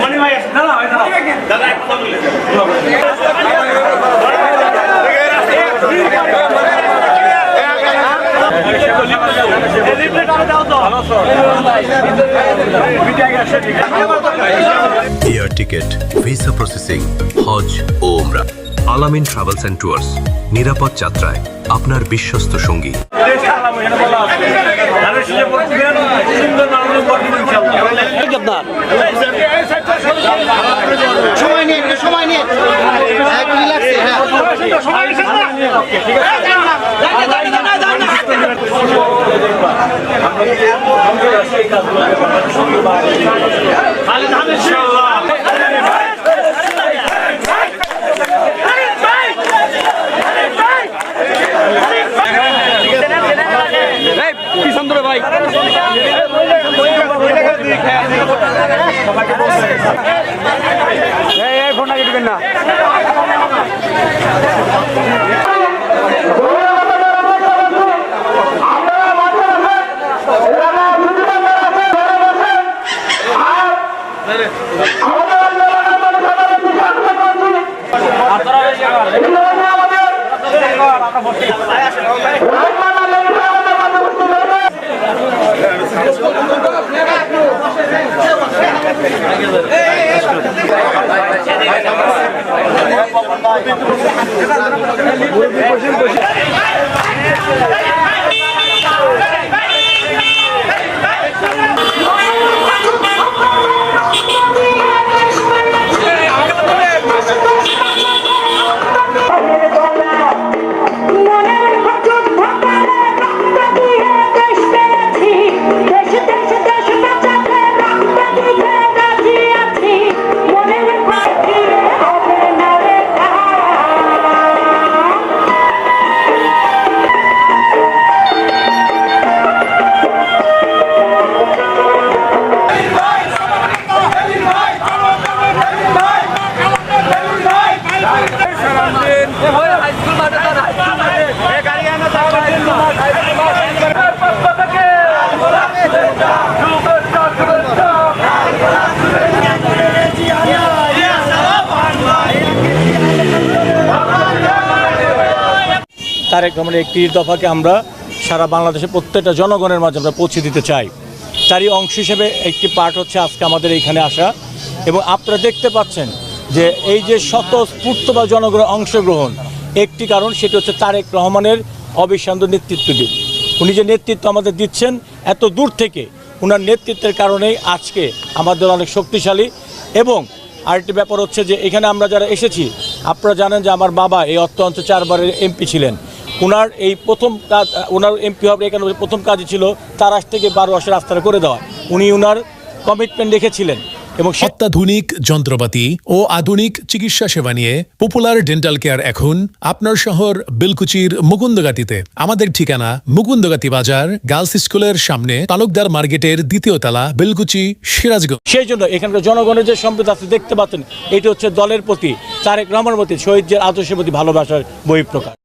মনি ভাই। Air ticket visa processing হজ ও ওমরা আলামিন ট্রাভেলস অ্যান্ড ট্যুরস নিরাপদ যাত্রায় আপনার বিশ্বস্ত সঙ্গী সময় নিয়ে সময় নিয়ে রিল্যাক্সে হ্যাঁ তারেক রহমানের একটি দফাকে আমরা সারা বাংলাদেশের প্রত্যেকটা জনগণের মাঝে আমরা পৌঁছে দিতে চাই। তারই অংশ হিসেবে একটি পার্ট হচ্ছে আজকে আমাদের এইখানে আসা এবং আপনারা দেখতে পাচ্ছেন যে এই যে স্বতঃস্ফূর্ত বা জনগণের অংশগ্রহণ, একটি কারণ সেটি হচ্ছে তারেক রহমানের অবিশ্রান্ত নেতৃত্ব দিন। উনি যে নেতৃত্ব আমাদের দিচ্ছেন, এত দূর থেকে ওনার নেতৃত্বের কারণেই আজকে আমাদের অনেক শক্তিশালী এবং আরেকটি ব্যাপার হচ্ছে যে এখানে আমরা যারা এসেছি, আপনারা জানেন যে আমার বাবা এই অর্থ অঞ্চল চারবারের এমপি ছিলেন। ওনার এই প্রথম কাজ ওনার এমপি হবে এখানে প্রথম কাজই ছিল তার আজ থেকে বারো আসে রাস্তাটা করে দেওয়া। উনি ওনার কমিটমেন্ট রেখেছিলেন। এবং অত্যাধুনিক যন্ত্রপাতি ও আধুনিক চিকিৎসা সেবা নিয়ে পপুলার ডেন্টাল কেয়ার এখন আপনার শহর বিলকুচির মুকুন্দগাতিতে। আমাদের ঠিকানা মুকুন্দগাতি বাজার গার্লস স্কুলের সামনে তালুকদার মার্কেটের দ্বিতীয় তলা বিলকুচি সিরাজগঞ্জ। সেই জন্য এখানকার জনগণের যে সম্পদ আছে দেখতে পাচ্ছেন এটি হচ্ছে দলের প্রতি তারেক রহমানের প্রতি শহীদদের আদর্শের প্রতি ভালোবাসার বহিঃপ্রকাশ।